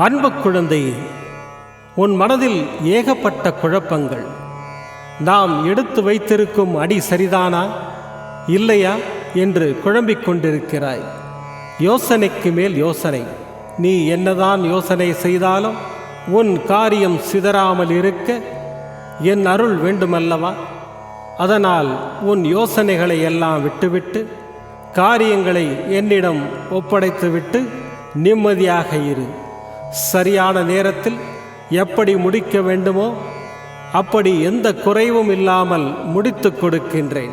அன்பு குழந்தையே உன் மனதில் ஏகப்பட்ட குழப்பங்கள். நாம் எடுத்து வைத்திருக்கும் அடி சரிதானா? இல்லையா? என்று குழம்பிக் கொண்டிருக்கிறாய். யோசனைக்கு மேல் யோசனை. நீ என்னதான் யோசனை செய்தாலும் உன் காரியம் சிதறாமல் இருக்க என் அருள் வேண்டுமல்லவா? அதனால் உன் யோசனைகளை எல்லாம் விட்டுவிட்டு காரியங்களை என்னிடம் ஒப்படைத்துவிட்டு நிம்மதியாக இரு. சரியான நேரத்தில் எப்படி முடிக்க வேண்டுமோ அப்படி எந்த குறைவும் இல்லாமல் முடித்துக் கொடுக்கின்றேன்.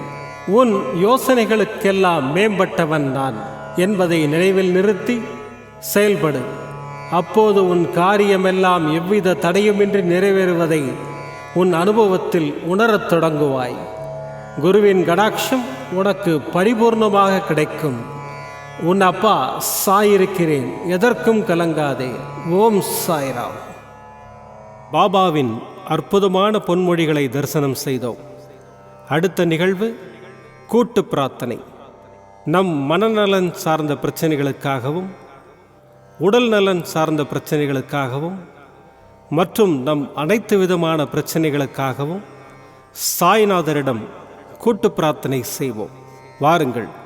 உன் யோசனைகளுக்கெல்லாம் மேம்பட்டவன் நான். என்பதை நினைவில் நிறுத்தி செயல்படு. அப்போது உன் காரியமெல்லாம் எவ்வித தடையுமின்றி நிறைவேறுவதை உன் அனுபவத்தில் உணரத் தொடங்குவாய். குருவின் கடாட்சம் உனக்கு பரிபூர்ணமாக கிடைக்கும். உன் அப்பா சாயிருக்கிறேன் எதற்கும் கலங்காதே. ஓம் சாய்ராம். பாபாவின் அற்புதமான பொன்மொழிகளை தரிசனம் செய்தோம். அடுத்த நிகழ்வு கூட்டு பிரார்த்தனை. நம் மனநலன் சார்ந்த பிரச்சனைகளுக்காகவும் உடல் நலன் சார்ந்த பிரச்சனைகளுக்காகவும் மற்றும் நம் அனைத்து விதமான பிரச்சனைகளுக்காகவும் சாய்நாதரிடம் கூட்டு பிரார்த்தனை செய்வோம். வாருங்கள்.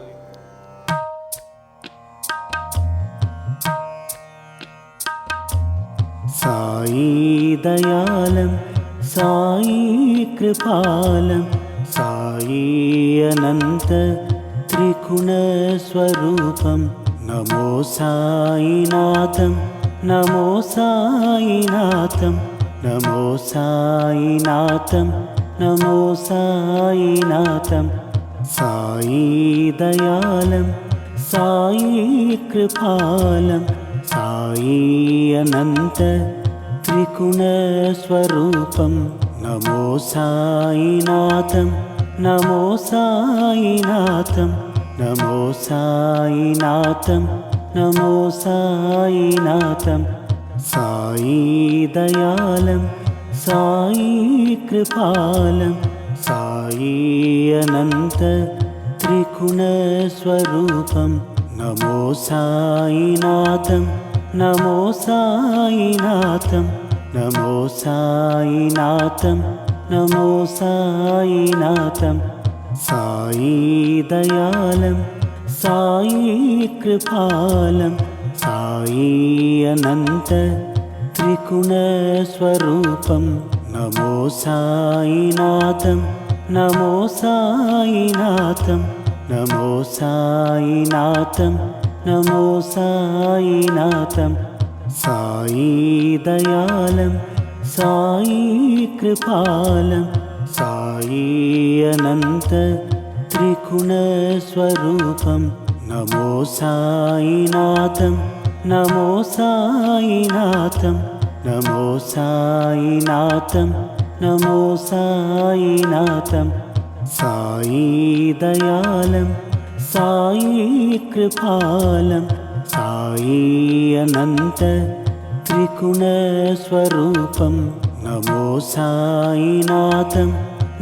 साई दयालं साई कृपालं साई अनन्त त्रिगुणस्वरूपं नमो साईनाथं नमो साईनाथं नमो साईनाथं नमो साईनाथं साई दयालं साई कृपालं साई अनन्त त्रिगुणस्वरूपं नमो साईनाथं नमो साईनाथं नमो साईनाथं नमो साईनाथं साई दयालं साई कृपालं साई अनन्त त्रिगुणस्वरूपं नमो साईनाथं नमो साईनाथं नमो साईनाथं नमो साईनाथं साई दयालं साई कृपालं साई अनन्त त्रिगुणस्वरूपं नमो साईनाथं नमो साईनाथं नमो साईनाथं नमो साईनाथं साई दयालं साई कृपालं साई अनन्त त्रिगुणस्वरूपं नमो साईनाथं नमो साईनाथं नमो साईनाथं नमो साईनाथं साई दयालं साई कृपालं साई अनन्त त्रिगुणस्वरूपं नमो साईनाथं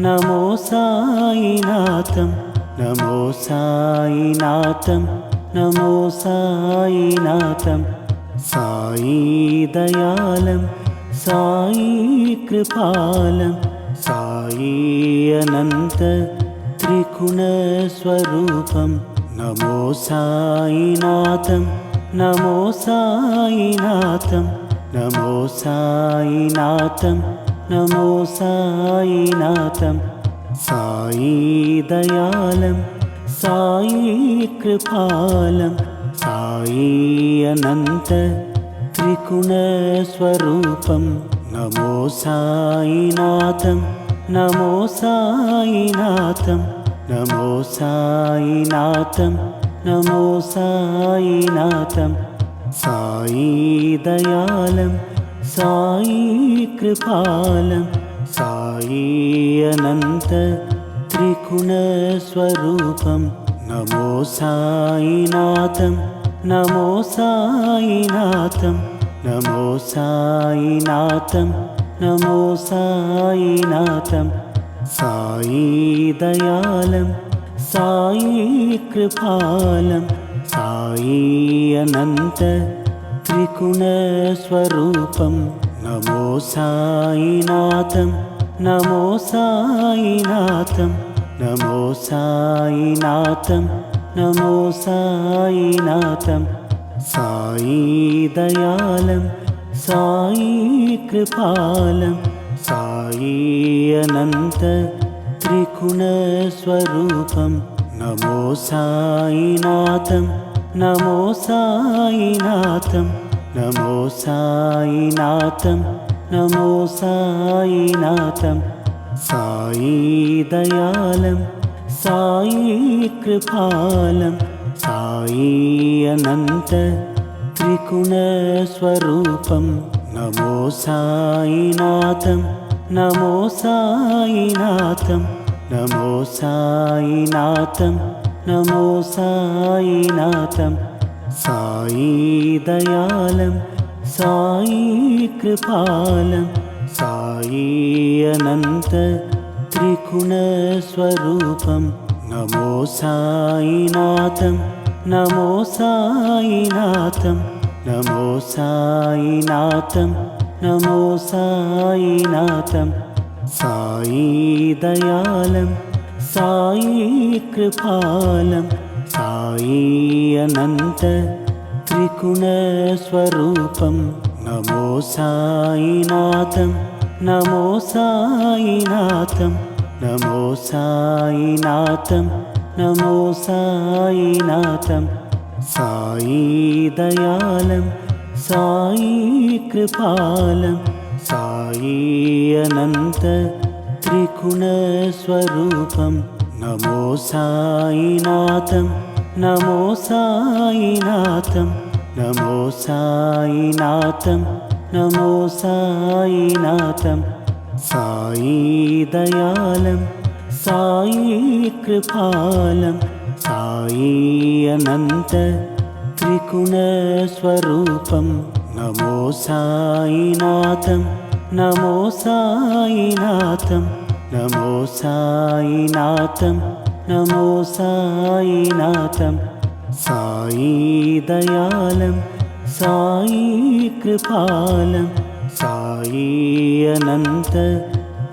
नमो साईनाथं नमो साईनाथं नमो साईनाथं साई दयालं साई कृपालं साई अनन्त त्रिगुणस्वरूपं नमो साईनाथं नमो साईनाथं नमो साईनाथं नमो साईनाथं साई दयालं साई कृपालं साई अनन्त त्रिगुणस्वरूपं नमो साईनाथं नमो साईनाथं नमो साईनाथं नमो साईनाथं साई दयालं साई कृपालं साई अनन्त त्रिगुणस्वरूपं नमो साईनाथं नमो साईनाथं नमो साईनाथं നമോ സായിനാഥം സായി ദയാലം. സായി കൃപാലം. സായി അനന്ത ത്രിഗുണസ്വരൂപം. നമോ സായിനാഥം നമോ സായിനാഥം നമോ സായിനാഥം നമോ സായിനാഥം സായി ദയാലം. साई कृपालं साई अनन्त त्रिगुणस्वरूपं नमो साईनाथं नमो साईनाथं नमो साईनाथं नमो साईनाथं साई दयालं साई कृपालं साई अनन्त त्रिगुणस्वरूपं नमो साईनाथं नमो साईनाथं नमो साईनाथं नमो साईनाथं साई दयालं साई कृपालं साई अनन्त त्रिगुणस्वरूपं नमो साईनाथं నమో సాయినాథం నమో సాయినాథం నమో సాయినాథం. సాయి దయాళం సాయి కృపాలం సాయి అనంత త్రిగుణస్వరూపం నమో సాయినాథం నమో సాయినాథం నమో సాయినాథం. നമോ സായിനാഥം സായി ദയാലം സായി കൃപാലം സായി അനന്ത त्रिगुणस्वरूपं नमो साईनाथं नमो साईनाथं नमो साईनाथं नमो साईनाथं साई दयालम् సాయి కృపాలం సాయి అనంత త్రిగుణస్వరూపం నమో సాయినాథం నమో సాయినాథం నమో సాయినాథం నమో సాయినాథం సాయి దయాళం సాయి కృపాలం సాయి అనంత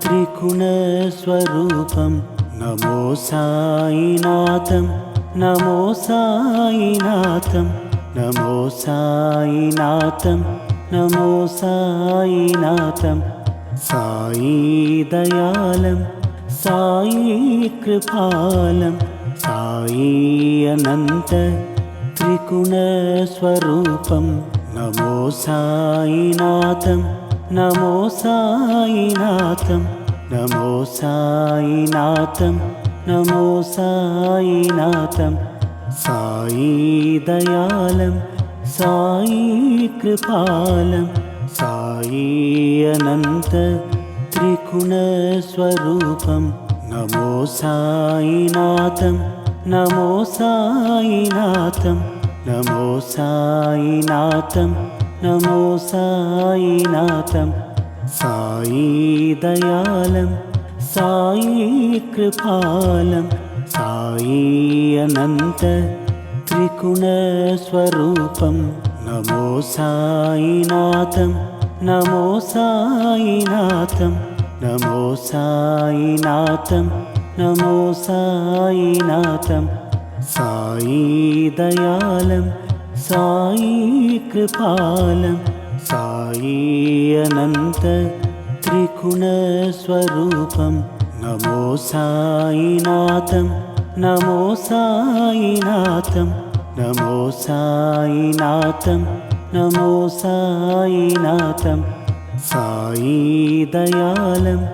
త్రిగుణస్వరూపం నమో సాయినాథం నమో సాయినాథం నమో సాయినాథం నమో సాయినాథం. సాయి దయాళం సాయి కృపాలం సాయి అనంత త్రిగుణస్వరూపం. నమో సాయినాథం. నమో సాయినాథం నమో సాయినాథం నమో సాయినాథం. సాయి దయాళం సాయి కృపాలం సాయి అనంత త్రిగుణస్వరూపం నమో సాయినాథం నమో సాయినాథం నమో సాయినాథం. నమో సాయినాథం. సాయి దయాళం సాయి కృపాలం సాయి అనంత త్రిగుణస్వరూపం నమో సాయినాథం నమో సాయినాథం నమో సాయినాథం నమో సాయినాథం. సాయి దయాళం साई कृपालं साई अनन्त त्रिगुणस्वरूपं नमो साईनाथं नमो साईनाथं नमो साईनाथं नमो साईनाथं साई दयालं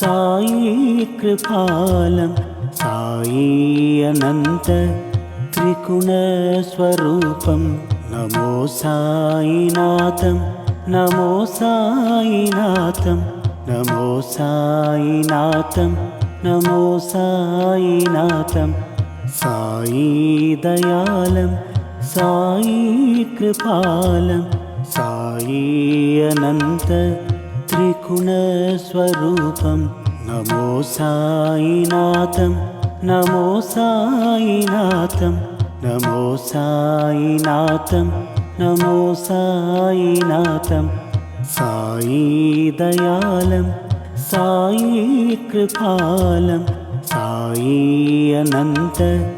साई कृपालं साई अनन्त త్రిగుణస్వరూపం. నమో సాయినాథం నమో సాయినాథం నమో సాయినాథం నమో సాయినాథం. సాయి దయాళం సాయి కృపాలం సాయి అనంత త్రిగుణస్వరూపం. నమో సాయినాథం నమో సాయినాథం. నమో సాయినాథం నమో సాయినాథం. సాయి దయాళం సాయి కృపాలం. సాయి అనంత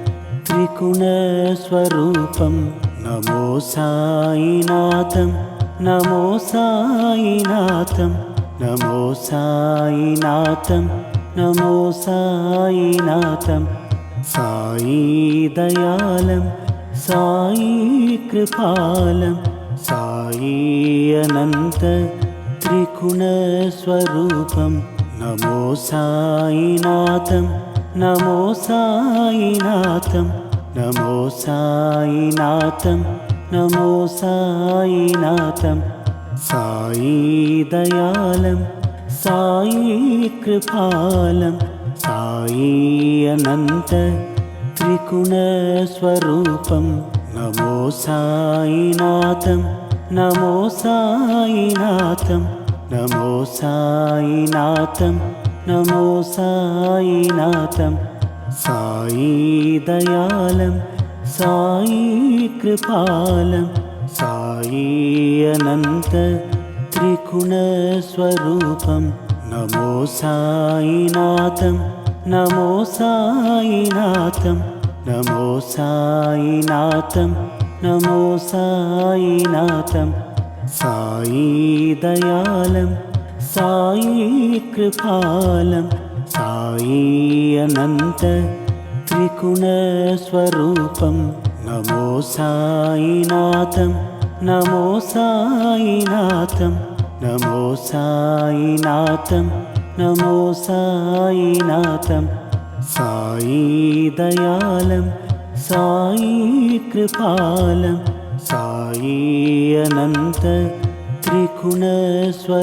త్రిగుణస్వరూపం నమో సాయినాథం నమో సాయినాథం. నమో సాయినాథం నమో సాయినాథం. സായി ദയാലം സായി കൃപാലം സായി അനന്ത त्रिगुणस्वरूपं नमो साईनाथं नमो साईनाथं नमो साईनाथं नमो साईनाथं साई दयालं साई कृपालम् సాయి అనంత త్రిగుణస్వరూపం నమో సాయినాథం నమో సాయినాథం నమో సాయినాథం నమో సాయినాథం. సాయి దయాళం సాయి కృపాలం సాయి అనంత త్రిగుణస్వరూపం నమో సాయినాథం నమో సాయినాథం నమో సాయినాథం నమో సాయినాథం సాయి దయాళం సాయి కృపాలం సాయి అనంత त्रिगुणस्वरूपं नमो साईनाथं नमो साईनाथं नमो साईनाथं नमो साईनाथं साई दयालं साई कृपालं साई अनन्त त्रिगुणस्वरूपं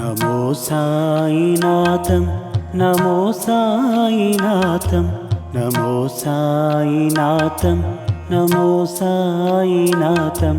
नमो साईनाथं नमो साईनाथं नमो साईनाथं नमो साईनाथं